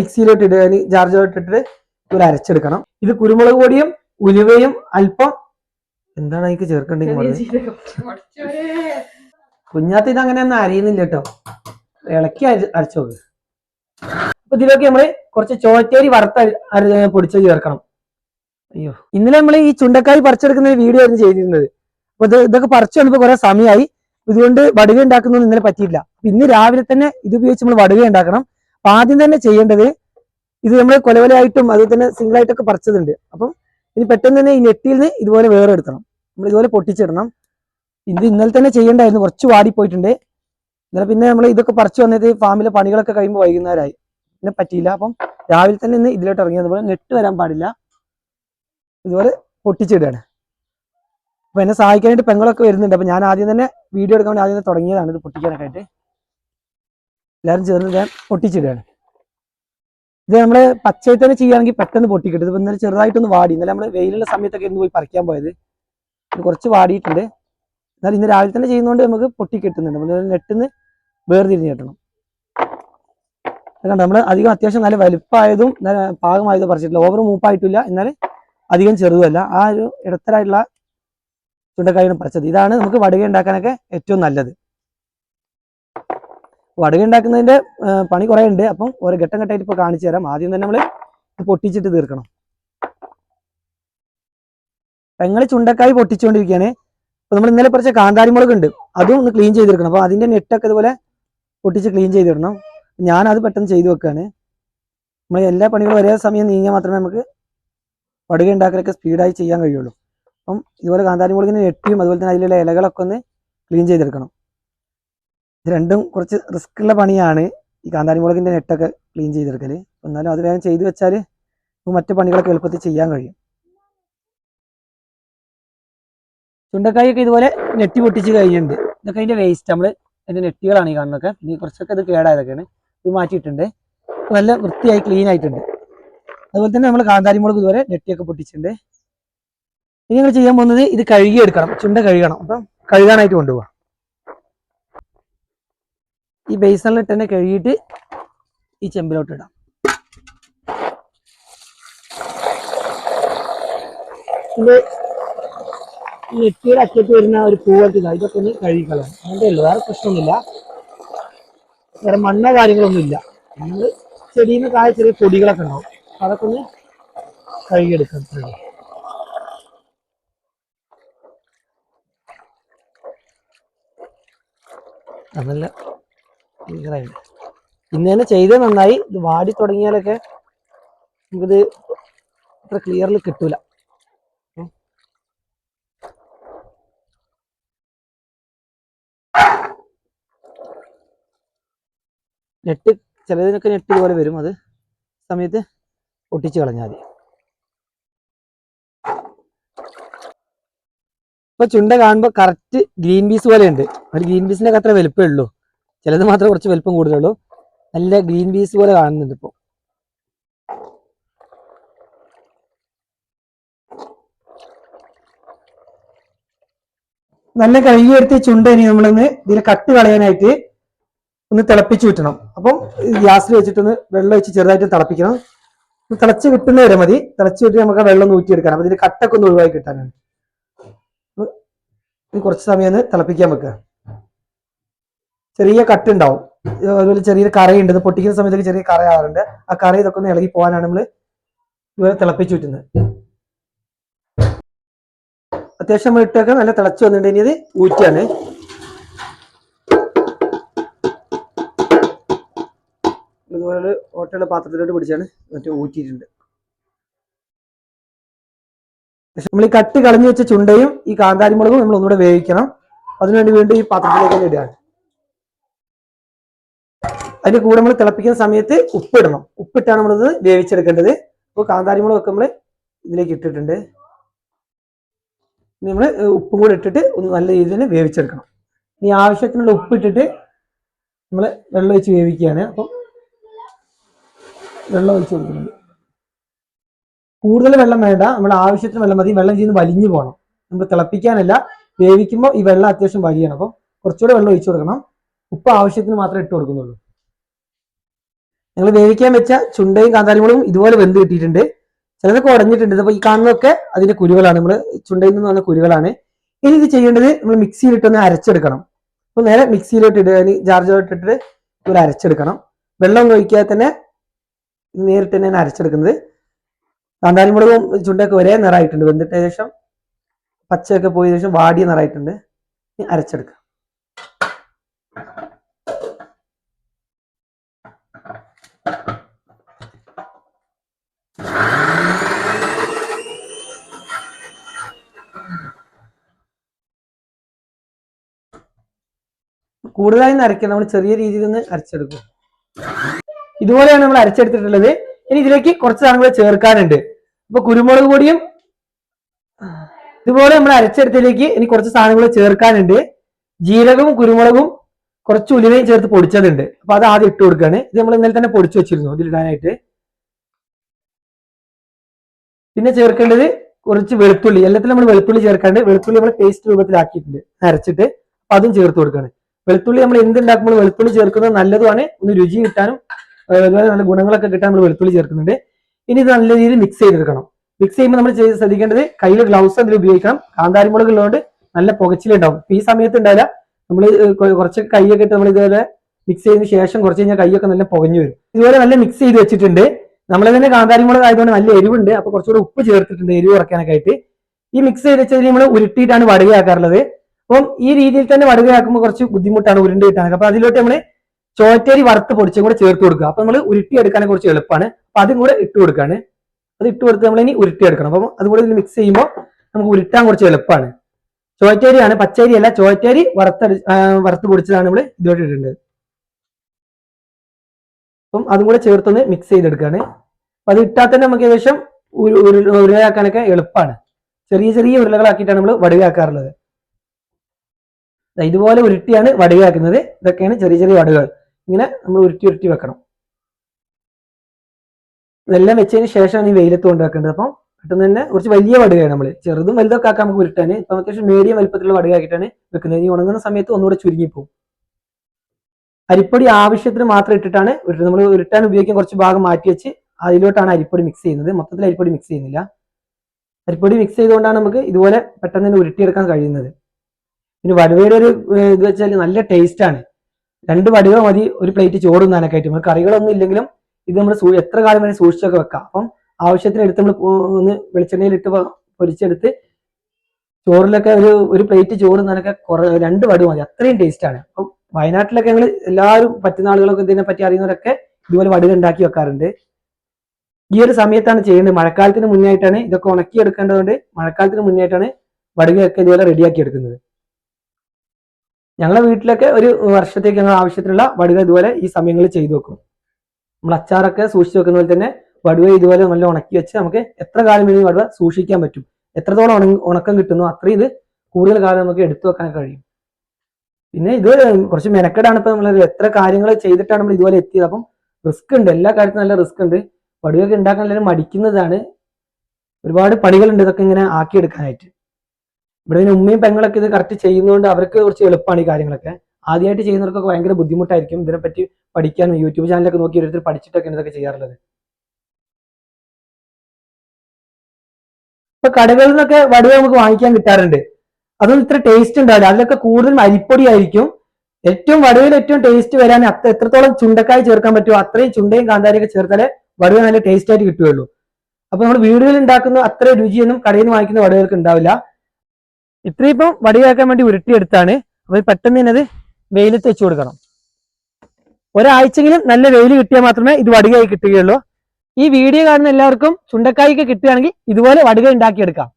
മിക്സിയിലോട്ട് ഇടുക ജാർജിലോട്ട് ഇട്ടിട്ട് ഇവർ അരച്ചെടുക്കണം. ഇത് കുരുമുളക് പൊടിയും ഉലുവയും അല്പം എന്താണ് അതിക്ക് ചേർക്കേണ്ടത് കുഞ്ഞാത്ത ഇത് അങ്ങനെയൊന്നും അരിയുന്നില്ല കേട്ടോ. ഇളക്കി അരി അരച്ചു നോക്ക്. അപ്പൊ ഇതിലേക്ക് നമ്മൾ കുറച്ച് ചോറ്റേരി വറുത്ത അര പൊടിച്ച് ചേർക്കണം. അയ്യോ. ഇന്നലെ നമ്മൾ ഈ ചുണ്ടക്കായി പറിച്ചെടുക്കുന്ന ഒരു വീഡിയോ ആയിരുന്നു ചെയ്തിരുന്നത്. അപ്പൊ ഇത് ഇതൊക്കെ പറിച്ചു വന്നപ്പോ കുറെ സമയമായി ഇതുകൊണ്ട് വടുക ഉണ്ടാക്കുന്നൊന്നും ഇന്നലെ പറ്റിയില്ല. ഇന്ന് രാവിലെ തന്നെ ഇത് ഉപയോഗിച്ച് നമ്മൾ വടുക ഉണ്ടാക്കണം അപ്പൊ ആദ്യം തന്നെ ചെയ്യേണ്ടത് ഇത് നമ്മൾ കൊലവലയായിട്ടും അതുപോലെ തന്നെ സിംഗിൾ ആയിട്ടൊക്കെ പറിച്ചതുണ്ട്. അപ്പം ഇനി പെട്ടെന്ന് തന്നെ ഈ നെറ്റിയിൽ നിന്ന് ഇതുപോലെ വേറെ എടുക്കണം. നമ്മൾ ഇതുപോലെ പൊട്ടിച്ചിടണം. ഇത് ഇന്നലെ തന്നെ ചെയ്യേണ്ടായിരുന്നു. കുറച്ച് വാടിപ്പോയിട്ടുണ്ട്. ഇന്നലെ പിന്നെ നമ്മൾ ഇതൊക്കെ പറിച്ചു വന്നത് ഫാമിലെ പണികളൊക്കെ കഴിയുമ്പോൾ വൈകുന്നേരമായി പിന്നെ പറ്റിയില്ല. അപ്പം രാവിലെ തന്നെ ഇന്ന് ഇതിലോട്ട് ഇറങ്ങിയത് പോലെ നെറ്റ് വരാൻ പാടില്ല. ഇതുപോലെ പൊട്ടിച്ചിടുകയാണ്. അപ്പൊ എന്നെ സഹായിക്കാനായിട്ട് പെങ്ങളൊക്കെ വരുന്നുണ്ട്. അപ്പൊ ഞാൻ ആദ്യം തന്നെ വീഡിയോ എടുക്കാൻ ആദ്യം തന്നെ തുടങ്ങിയതാണ് ഇത് പൊട്ടിക്കാനൊക്കെ ആയിട്ട്. എല്ലാവരും ചേർന്ന് ഞാൻ പൊട്ടിച്ചിടുകയാണ്. ഇത് നമ്മൾ പച്ചയിൽ തന്നെ ചെയ്യുകയാണെങ്കിൽ പെട്ടെന്ന് പൊട്ടിക്കിട്ടും. ഇത് ഇന്നലെ ചെറുതായിട്ടൊന്ന് വാടി. ഇന്നലെ നമ്മൾ വെയിലുള്ള സമയത്തൊക്കെ ഇന്ന് പോയി പറിക്കാൻ പോയത്. കുറച്ച് വാടിയിട്ടുണ്ട്. എന്നാൽ ഇന്ന് രാവിലെ തന്നെ ചെയ്യുന്നതുകൊണ്ട് നമുക്ക് പൊട്ടിക്കിട്ടുന്നുണ്ട്. നമ്മൾ നെട്ടിന്ന് വേർതിരിഞ്ഞ് കിട്ടണം. അതുകൊണ്ട് നമ്മൾ അധികം അത്യാവശ്യം നല്ല വലുപ്പമായതും പാകമായതും പറിച്ചിട്ടില്ല. ഓവർ മൂപ്പായിട്ടില്ല. എന്നാൽ അധികം ചെറുതല്ല ആ ഒരു ഇടത്തരായിട്ടുള്ള ചുണ്ടക്കായാണ് പറിച്ചത്. ഇതാണ് നമുക്ക് വടുക ഉണ്ടാക്കാനൊക്കെ ഏറ്റവും നല്ലത്. വടുക ഉണ്ടാക്കുന്നതിന്റെ പണി കുറേ ഉണ്ട് അപ്പം ഓരോ ഘട്ടം ഘട്ടമായിട്ട് ഇപ്പോൾ കാണിച്ചു തരാം. ആദ്യം തന്നെ നമ്മൾ പൊട്ടിച്ചിട്ട് തീർക്കണം. പെങ്ങൾ ചുണ്ടക്കായി പൊട്ടിച്ചുകൊണ്ടിരിക്കുകയാണ്. അപ്പോൾ നമ്മൾ ഇന്നലെ കുറച്ച് കാന്താരി മുളക് ഉണ്ട്. അതും ഒന്ന് ക്ലീൻ ചെയ്തെടുക്കണം അപ്പോൾ അതിന്റെ നെറ്റൊക്കെ ഇതുപോലെ പൊട്ടിച്ച് ക്ലീൻ ചെയ്തിടണം. ഞാൻ അത് പെട്ടെന്ന് ചെയ്തു വെക്കുകയാണ് നമ്മൾ എല്ലാ പണികളും ഒരേ സമയം നീങ്ങിയാൽ മാത്രമേ നമുക്ക് വടുക ഉണ്ടാക്കലൊക്കെ സ്പീഡായി ചെയ്യാൻ കഴിയുള്ളൂ. അപ്പം ഇതുപോലെ കാന്താരി മുളകിന് നെട്ടിയും അതുപോലെ തന്നെ അതിലുള്ള ഇലകളൊക്കെ ഒന്ന് ക്ലീൻ ചെയ്തെടുക്കണം. ഇത് രണ്ടും കുറച്ച് റിസ്ക് ഉള്ള പണിയാണ് ഈ കാന്താരി മുളകിന്റെ നെറ്റൊക്കെ ക്ലീൻ ചെയ്തെടുക്കൽ എന്നാലും അത് വേഗം ചെയ്തു വെച്ചാൽ മറ്റു പണികളൊക്കെ എളുപ്പത്തിൽ ചെയ്യാൻ കഴിയും. ചുണ്ടക്കായൊക്കെ ഇതുപോലെ നെറ്റി പൊട്ടിച്ച് കഴിഞ്ഞിട്ടുണ്ട്. ഇതൊക്കെ അതിന്റെ വേസ്റ്റ് നമ്മൾ അതിന്റെ നെറ്റികളാണ് ഈ കാണുന്നതൊക്കെ. ഇനി കുറച്ചൊക്കെ ഇത് കേടായതൊക്കെയാണ്. ഇത് മാറ്റിയിട്ടുണ്ട്. നല്ല വൃത്തിയായി ക്ലീൻ ആയിട്ടുണ്ട്. അതുപോലെ തന്നെ നമ്മൾ കാന്താരി മുളക് ഇതുപോലെ നെറ്റിയൊക്കെ പൊട്ടിച്ചിട്ടുണ്ട്. ഇനി ഞങ്ങൾ ചെയ്യാൻ പോകുന്നത് ഇത് കഴുകിയെടുക്കണം. ചുണ്ട കഴുകണം. അപ്പം കഴുകാനായിട്ട് കൊണ്ടുപോകാം ഈ ബേസണിലിട്ട് തന്നെ കഴുകിയിട്ട് ഈ ചെമ്പിലോട്ട് ഇടാം. ഇത് നെറ്റിയുടെ അറ്റത്ത് വരുന്ന ഒരു പൂവൊക്കെ ഇതാ ഇതൊക്കെ ഒന്ന് കഴുകിക്കളയാം. അങ്ങനത്തെ ഉള്ളു വേറെ പ്രശ്നമൊന്നുമില്ല. വേറെ മണ്ണോ കാര്യങ്ങളൊന്നും ഇല്ല. നമ്മൾ ചെടിയിൽ നിന്ന് കായ ചെറിയ പൊടികളൊക്കെ ഉണ്ടാവും. അതൊക്കെ ഒന്ന് കഴുകിയെടുക്കാം. അതല്ല ക്ലിയറായിട്ട് ഇന്ന് തന്നെ ചെയ്തേ നന്നായി. ഇത് വാടി തുടങ്ങിയാലൊക്കെ നമുക്കിത് അത്ര ക്ലിയറിൽ കിട്ടൂല. നെറ്റ് ചിലതിനൊക്കെ നെറ്റ് ഇതുപോലെ വരും. അത് സമയത്ത് ഒട്ടിച്ച് കളഞ്ഞാൽ മതി. ഇപ്പൊ ചുണ്ട കാണുമ്പോൾ കറക്റ്റ് ഗ്രീൻ പീസ് പോലെ ഉണ്ട് ഒരു ഗ്രീൻ പീസിന്റെ അത്ര വലുപ്പമേ ഉള്ളൂ. ചിലത് മാത്രമേ കുറച്ച് വലുപ്പം കൂടുതലുള്ളൂ. നല്ല ഗ്രീൻ പീസ് പോലെ കാണുന്നുണ്ട് ഇപ്പോൾ നല്ല കഴുകിയെടുത്ത് ചുണ്ട ഇനി നമ്മളിന്ന് ഇതിൽ കട്ട് കളയാനായിട്ട് ഒന്ന് തിളപ്പിച്ച് വിട്ടണം അപ്പം ഗ്യാസിൽ വെച്ചിട്ടൊന്ന് വെള്ളം വെച്ച് ചെറുതായിട്ട് തിളപ്പിക്കണം. തിളച്ച് കിട്ടുന്ന വരെ മതി. തിളച്ച് വിട്ട് നമുക്ക് വെള്ളം ഒന്ന് ഊറ്റിയെടുക്കണം. അപ്പൊ ഇതിന് കട്ടൊക്കെ ഒന്ന് ഒഴിവാക്കി കിട്ടാനാണ്. കുറച്ച് സമയം ഒന്ന് തിളപ്പിക്കാൻ വെക്കുക. ചെറിയ കട്ട് ഉണ്ടാവും. അതുപോലെ ചെറിയൊരു കറയുണ്ട്. ഇത് പൊട്ടിക്കുന്ന സമയത്തൊക്കെ ചെറിയ കറ ആവാറുണ്ട്. ആ കറ ഇതൊക്കെ ഒന്ന് ഇളകി പോകാനാണ് നമ്മൾ ഇതുപോലെ തിളപ്പിച്ചു വിറ്റുന്നത് അത്യാവശ്യം നമ്മൾ ഇട്ടൊക്കെ നല്ല തിളച്ച് ഇനി ഇത് ഊറ്റിയാണ്. ഇതുപോലെ ഓട്ടയുടെ പാത്രത്തിലോട്ട് പിടിച്ചാണ് മറ്റേ ഊറ്റിയിട്ടുണ്ട്. നമ്മൾ ഈ കട്ട് കളഞ്ഞു വെച്ച ചുണ്ടയും ഈ കാന്താരി മുളകും നമ്മൾ ഒന്നുകൂടെ വേവിക്കണം. അതിനുവേണ്ടി വീണ്ടും ഈ പാത്രത്തിലേക്ക് ഇടുകയാണ് അതിന്റെ കൂടെ നമ്മൾ തിളപ്പിക്കുന്ന സമയത്ത് ഉപ്പിടണം. ഉപ്പിട്ടാണ് നമ്മളിത് വേവിച്ചെടുക്കേണ്ടത്. അപ്പോൾ കാന്താരി നമ്മൾ ഇതിലേക്ക് ഇട്ടിട്ടുണ്ട്. നമ്മൾ ഉപ്പും കൂടെ ഇട്ടിട്ട് ഒന്ന് നല്ല രീതിയിൽ വേവിച്ചെടുക്കണം. ഇനി ആവശ്യത്തിനുള്ള ഉപ്പിട്ടിട്ട് നമ്മൾ വെള്ളം ഒഴിച്ച് വേവിക്കുകയാണ്. അപ്പം വെള്ളം ഒഴിച്ച് കൊടുക്കുന്നുണ്ട് കൂടുതൽ വെള്ളം വേണ്ട. നമ്മൾ ആവശ്യത്തിന് വെള്ളം മതി. വെള്ളം ചെയ്യുന്ന വലിഞ്ഞു പോകണം. നമ്മൾ തിളപ്പിക്കാനല്ല വേവിക്കുമ്പോൾ ഈ വെള്ളം അത്യാവശ്യം വലിയണം. അപ്പം കുറച്ചുകൂടെ വെള്ളം ഒഴിച്ചു കൊടുക്കണം. ഉപ്പ് ആവശ്യത്തിന് മാത്രമേ ഇട്ട് കൊടുക്കുന്നുള്ളൂ. ഞങ്ങൾ വേവിക്കാൻ വെച്ച ചുണ്ടയും കാന്താരിമുളകും ഇതുപോലെ വെന്ത് കിട്ടിയിട്ടുണ്ട്. ചിലതൊക്കെ ഉടഞ്ഞിട്ടുണ്ട്. അപ്പൊ ഈ കാണുന്നതൊക്കെ അതിന്റെ കുരുകളാണ് നമ്മൾ ചുണ്ടയിൽ നിന്ന് വന്ന കുരുകളാണ് ഇനി ഇത് ചെയ്യേണ്ടത് നമ്മൾ മിക്സിയിലിട്ടൊന്ന് അരച്ചെടുക്കണം. അപ്പൊ നേരെ മിക്സിയിലോട്ട് ഇടുക. ജാർജോട്ട് ഇട്ടിട്ട് ഇതുപോലെ അരച്ചെടുക്കണം. വെള്ളം ഒഴിക്കാതെ തന്നെ നേരിട്ട് തന്നെ അരച്ചെടുക്കുന്നത്. കാന്താരിമുളകും ചുണ്ടയൊക്കെ ഒരേ നിറമായിട്ടുണ്ട്. വെന്തിട്ട ശേഷം പച്ചയൊക്കെ പോയ ശേഷം വാടിയ നിറമായിട്ടുണ്ട്. ഇനി അരച്ചെടുക്കാം കൂടുതലായി ഒന്ന് അരയ്ക്കണം നമ്മൾ ചെറിയ രീതിയിൽ ഒന്ന് അരച്ചെടുക്കും. ഇതുപോലെയാണ് നമ്മൾ അരച്ചെടുത്തിട്ടുള്ളത്. ഇനി ഇതിലേക്ക് കുറച്ച് സാധനങ്ങൾ ചേർക്കാനുണ്ട്. അപ്പൊ കുരുമുളക് പൊടിയും ഇതുപോലെ നമ്മൾ അരച്ചെടുത്തതിലേക്ക് ഇനി കുറച്ച് സാധനങ്ങൾ ചേർക്കാനുണ്ട്. ജീരകവും കുരുമുളകും കുറച്ച് ഉലുവയും ചേർത്ത് പൊടിച്ചതുണ്ട്. അപ്പൊ അത് ആദ്യം ഇട്ട് കൊടുക്കുകയാണ് ഇത് നമ്മൾ ഇന്നലെ തന്നെ പൊടിച്ചു വെച്ചിരുന്നു ഇതിലിടാനായിട്ട്. പിന്നെ ചേർക്കേണ്ടത് കുറച്ച് വെളുത്തുള്ളി. എല്ലാത്തിലും നമ്മൾ വെളുത്തുള്ളി ചേർക്കാണ്ട് വെളുത്തുള്ളി നമ്മൾ പേസ്റ്റ് രൂപത്തിലാക്കിയിട്ടുണ്ട്. അരച്ചിട്ട് അതും ചേർത്ത് കൊടുക്കുകയാണ് വെളുത്തുള്ളി നമ്മൾ എന്തുണ്ടാക്കുമ്പോൾ വെളുത്തുള്ളി ചേർക്കുന്നത് നല്ലതുമാണ്. ഒന്ന് രുചി കിട്ടാനും അതുപോലെ നല്ല ഗുണങ്ങളൊക്കെ കിട്ടാൻ നമ്മൾ വെളുത്തുള്ളി ചേർക്കുന്നുണ്ട്. ഇനി ഇത് നല്ല രീതിയിൽ മിക്സ് ചെയ്തെടുക്കണം. മിക്സ് ചെയ്യുമ്പോൾ നമ്മൾ ചെയ്ത് ശ്രദ്ധിക്കേണ്ടത് കയ്യിൽ ഗ്ലൗസ് എന്തെങ്കിലും ഉപയോഗിക്കണം. കാന്താരിമുളക് ഉള്ളതുകൊണ്ട് നല്ല പുകച്ചിലുണ്ടാവും. ഈ സമയത്ത് ഉണ്ടായാലും നമ്മൾ കുറച്ച് കൈയൊക്കെ ഇട്ട് നമ്മൾ ഇതുപോലെ മിക്സ് ചെയ്തതിന് ശേഷം കുറച്ച് കഴിഞ്ഞാൽ കൈയൊക്കെ നല്ല പുകഞ്ഞു വരും. ഇതുപോലെ നല്ല മിക്സ് ചെയ്ത് വെച്ചിട്ടുണ്ട്. നമ്മൾ തന്നെ കാന്താരിമുളക് ആയതുകൊണ്ട് നല്ല എരിവുണ്ട്. അപ്പൊ കുറച്ചുകൂടെ ഉപ്പ് ചേർത്തിട്ടുണ്ട്. എരിവ് കുറയ്ക്കാനൊക്കെ ആയിട്ട്. ഈ മിക്സ് ചെയ്ത് വെച്ചതിന് നമ്മൾ ഉരുട്ടിയിട്ടാണ് വടുകയാക്കാറുള്ളത് അപ്പം ഈ രീതിയിൽ തന്നെ വടുകയാക്കുമ്പോൾ കുറച്ച് ബുദ്ധിമുട്ടാണ് ഉരുണ്ട് കിട്ടാനൊക്കെ. അപ്പൊ അതിലോട്ട് നമ്മൾ ചോറ്റേരി വറുത്ത് പൊടിച്ചും കൂടെ ചേർത്ത് കൊടുക്കുക. അപ്പൊ നമ്മൾ ഉരുട്ടി എടുക്കാനെ കുറച്ച് എളുപ്പമാണ് അപ്പൊ അതും കൂടെ ഇട്ട് കൊടുക്കാണ്. അത് ഇട്ട് കൊടുത്ത് നമ്മൾ ഇനി ഉരുട്ടി എടുക്കണം അപ്പം അതുകൂടെ ഇതിൽ മിക്സ് ചെയ്യുമ്പോൾ നമുക്ക് ഉരുട്ടാൻ കുറച്ച് എളുപ്പമാണ് ചോറ്റേരിയാണ് പച്ചരി അല്ല ചോറ്റേരി വറുത്തടി വറുത്ത് പൊടിച്ചതാണ് നമ്മൾ ഇതോട്ട് ഇട്ടിട്ടുണ്ട് അപ്പം അതും കൂടെ ചേർത്തൊന്ന് മിക്സ് ചെയ്തെടുക്കുകയാണ് അപ്പൊ അത് ഇട്ടാൽ തന്നെ നമുക്ക് ഏകദേശം ഉരു- ഉരു- ഉരുളയാക്കാനൊക്കെ എളുപ്പമാണ് ചെറിയ ചെറിയ ഉരുളകളാക്കിയിട്ടാണ് നമ്മൾ വടുകയാക്കാറുള്ളത്. ഇതുപോലെ ഉരുട്ടിയാണ് വടുകയാക്കുന്നത് ഇതൊക്കെയാണ് ചെറിയ ചെറിയ വടുകൾ. ഇങ്ങനെ നമ്മൾ ഉരുട്ടി ഉരുട്ടി വെക്കണം. ഇതെല്ലാം വെച്ചതിന് ശേഷമാണ് ഈ വെയിലത്ത് കൊണ്ട് വെക്കേണ്ടത് അപ്പം പെട്ടെന്ന് തന്നെ കുറച്ച് വലിയ വടുകയാണ് നമ്മൾ ചെറുതും വലുതൊക്കെ ആക്കാൻ നമുക്ക് ഉരുട്ടാൻ ഇപ്പം അത്യാവശ്യം മീഡിയം വലുപ്പത്തിലുള്ള വടുകയാക്കിയിട്ടാണ് വെക്കുന്നത്. ഇനി ഉണങ്ങുന്ന സമയത്ത് ഒന്നുകൂടെ ചുരുങ്ങിപ്പോവും അരിപ്പൊടി ആവശ്യത്തിന് മാത്രം ഇട്ടിട്ടാണ് ഉരുട്ടുന്നത്. നമ്മൾ ഉരുട്ടാൻ ഉപയോഗിക്കാൻ കുറച്ച് ഭാഗം മാറ്റി വെച്ച് അതിലോട്ടാണ് അരിപ്പൊടി മിക്സ് ചെയ്യുന്നത്. മൊത്തത്തിൽ അരിപ്പൊടി മിക്സ് ചെയ്യുന്നില്ല. അരിപ്പൊടി മിക്സ് ചെയ്തുകൊണ്ടാണ് നമുക്ക് ഇതുപോലെ പെട്ടെന്ന് തന്നെ ഉരുട്ടിയെടുക്കാൻ കഴിയുന്നത്. പിന്നെ വടുവയുടെ ഒരു ഇത് വെച്ചാൽ നല്ല ടേസ്റ്റ് ആണ്. രണ്ട് വടുവ മതി ഒരു പ്ലേറ്റ് ചോറ് തിന്നാനൊക്കെ ആയിട്ട് കറികളൊന്നും ഇല്ലെങ്കിലും ഇത് നമ്മൾ എത്ര കാലം വരെ സൂക്ഷിച്ചൊക്കെ വെക്കാം. അപ്പം ആവശ്യത്തിന് എടുത്ത് നമ്മൾ ഒന്ന് വെളിച്ചെണ്ണയിൽ ഇട്ട് പൊരിച്ചെടുത്ത് ചോറിലൊക്കെ ഒരു ഒരു പ്ലേറ്റ് ചോറ് നനക്കെ കുറേ രണ്ട് വടു മതി. അത്രയും ടേസ്റ്റ് ആണ്. അപ്പം വയനാട്ടിലൊക്കെ ഞങ്ങൾ എല്ലാവരും പറ്റുന്ന ആളുകളൊക്കെ ഇതിനെ പറ്റി അറിയുന്നവരൊക്കെ ഇതുപോലെ വടുക ഉണ്ടാക്കി വെക്കാറുണ്ട്. ഈ ഒരു സമയത്താണ് ചെയ്യേണ്ടത്. മഴക്കാലത്തിന് മുന്നേ ആയിട്ടാണ് ഇതൊക്കെ ഉണക്കി എടുക്കേണ്ടതുകൊണ്ട് മഴക്കാലത്തിന് മുന്നേ ആയിട്ടാണ് വടുകയൊക്കെ ഇതുപോലെ റെഡിയാക്കി എടുക്കുന്നത്. ഞങ്ങളെ വീട്ടിലൊക്കെ ഒരു വർഷത്തേക്ക് ഞങ്ങൾ ആവശ്യത്തിനുള്ള വടുക ഇതുപോലെ ഈ സമയങ്ങളിൽ ചെയ്തു വെക്കും. നമ്മൾ അച്ചാറൊക്കെ സൂക്ഷിച്ചു വെക്കുന്ന പോലെ തന്നെ വടുവ ഇതുപോലെ നല്ല ഉണക്കി വെച്ച് നമുക്ക് എത്ര കാലം വേണമെങ്കിൽ വടുവ സൂക്ഷിക്കാൻ പറ്റും. എത്രത്തോളം ഉണക്കം കിട്ടുന്നു അത്രയും ഇത് കൂടുതൽ കാലം നമുക്ക് എടുത്തു വെക്കാൻ കഴിയും. പിന്നെ ഇത് കുറച്ച് മെനക്കെടാണ് ഇപ്പൊ നമ്മൾ എത്ര കാര്യങ്ങൾ ചെയ്തിട്ടാണ് നമ്മൾ ഇതുപോലെ എത്തിയത്. അപ്പം റിസ്ക് ഉണ്ട്. എല്ലാ കാര്യത്തിനും നല്ല റിസ്ക് ഉണ്ട്. വടുവൊക്കെ ഉണ്ടാക്കാൻ എല്ലാവരും മടിക്കുന്നതാണ്. ഒരുപാട് പണികളുണ്ട് ഇതൊക്കെ ഇങ്ങനെ ആക്കിയെടുക്കാനായിട്ട്. ഇവിടെ ഉമ്മയും പെങ്ങളൊക്കെ ഇത് കറക്റ്റ് ചെയ്യുന്നതുകൊണ്ട് അവർക്ക് കുറച്ച് എളുപ്പമാണ് ഈ കാര്യങ്ങളൊക്കെ. ആദ്യമായിട്ട് ചെയ്യുന്നവർക്കൊക്കെ ഭയങ്കര ബുദ്ധിമുട്ടായിരിക്കും. ഇതിനെപ്പറ്റി പഠിക്കാനും യൂട്യൂബ് ചാനലൊക്കെ നോക്കി ഓരോരുത്തർ പഠിച്ചിട്ടൊക്കെയാണ് ഇതൊക്കെ ചെയ്യാറുള്ളത്. ഇപ്പൊ കടകളിൽ നിന്നൊക്കെ വടുവ നമുക്ക് വാങ്ങിക്കാൻ കിട്ടാറുണ്ട്. അതൊന്നും ഇത്ര ടേസ്റ്റ് ഉണ്ടാവില്ല. അതിലൊക്കെ കൂടുതലും അരിപ്പൊടി ആയിരിക്കും ഏറ്റവും വടുവിൽ ഏറ്റവും ടേസ്റ്റ് വരാൻ എത്രത്തോളം ചുണ്ടക്കായി ചേർക്കാൻ പറ്റുമോ അത്രയും ചുണ്ടയും കാന്താരിയൊക്കെ ചേർത്താലേ വടുവ നല്ല ടേസ്റ്റ് ആയിട്ട് കിട്ടുകയുള്ളൂ. അപ്പൊ നമ്മൾ വീടുകളിൽ ഉണ്ടാക്കുന്ന അത്ര രുചിയൊന്നും കടയിൽ നിന്ന് വാങ്ങിക്കുന്ന വടുകൾക്ക് ഉണ്ടാവില്ല. ഇത്രയും ഇപ്പം വടിയാക്കാൻ വേണ്ടി ഉരുട്ടിയെടുത്താണ്. അപ്പൊ ഇത് പെട്ടെന്ന് തന്നെ അത് വെയിലത്ത് വെച്ച് കൊടുക്കണം. ഒരാഴ്ചയെങ്കിലും നല്ല വെയിൽ കിട്ടിയാൽ മാത്രമേ ഇത് വടികയായി കിട്ടുകയുള്ളൂ. ഈ വീഡിയോ കാണുന്ന എല്ലാവർക്കും ചുണ്ടക്കായൊക്കെ കിട്ടുകയാണെങ്കിൽ ഇതുപോലെ വടിക ഉണ്ടാക്കിയെടുക്കാം.